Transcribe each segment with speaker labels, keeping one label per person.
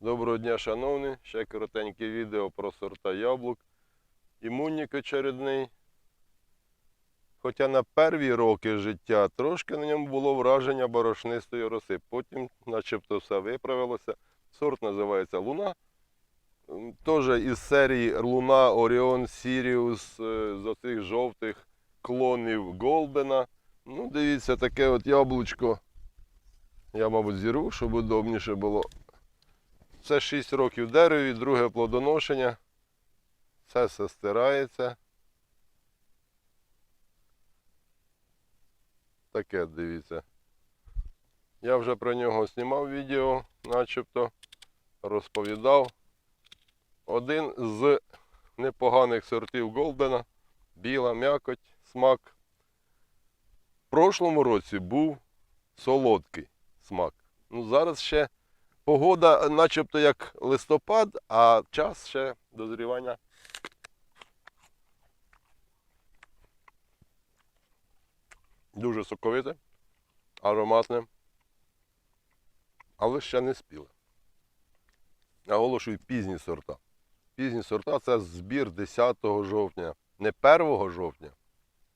Speaker 1: Доброго дня, шановні. Ще коротеньке відео про сорта яблук. Імунник очередний. Хоча на перві роки життя трошки на ньому було враження борошнистої роси. Потім, начебто, все виправилося. Сорт називається Луна. Теж із серії Луна, Оріон, Сіріус, е, з оцих жовтих клонів Голдена. Ну, дивіться, таке от яблучко. Я, мабуть, зірву, щоб удобніше було. Це 6 років дереві, друге плодоношення. Це все стирається. Таке дивіться. Я вже про нього знімав відео, начебто розповідав. Один з непоганих сортів Голдена. Біла м'якоть, смак. В прошлому році був солодкий смак. Ну, зараз ще Погода начебто як листопад, а час ще дозрівання. Дуже соковите, ароматне, але ще не спіле. Наголошую пізні сорта. Пізні сорта це збір 10 жовтня. Не 1 жовтня,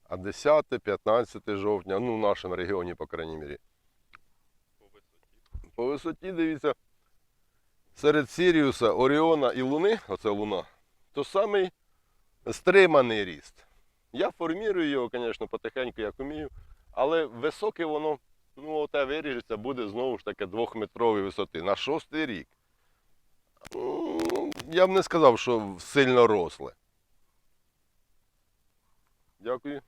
Speaker 1: а 10-15 жовтня. Ну, в нашому регіоні, по крайній мірі. По висоті, дивіться, серед Сіріуса, Оріона і Луни, оце Луна, то самий стриманий ріст. Я формірую його, звісно, потихеньку, як вмію, але високе воно, ну, оте виріжеться, буде знову ж таки двохметрової висоти на шостий рік. Я б не сказав, що сильно росле. Дякую.